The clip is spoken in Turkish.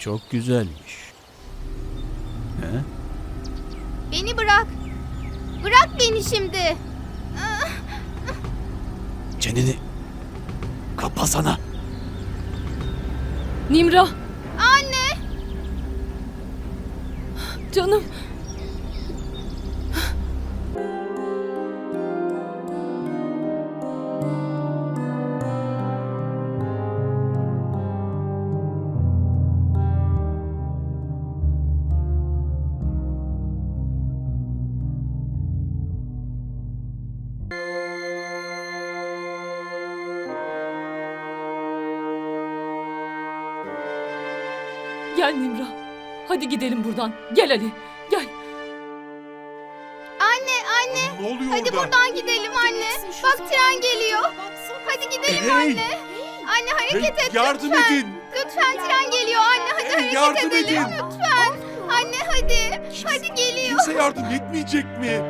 çok güzelmiş. He? Beni bırak. Bırak beni şimdi. Çeneni kapasana. Nimra, Anne. canım. Gel Nimra. Hadi gidelim buradan. Gel Ali. Gel. Anne anne. Ne oluyor Hadi orada? buradan gidelim anne. Bak tren geliyor. Hadi gidelim Hey! anne. Anne hareket Hey, et yardım lütfen. edin. Lütfen tren geliyor anne. Hadi Hey, hareket yardım edelim edin. lütfen. Anne hadi. Hadi geliyor. Kimse yardım etmeyecek mi?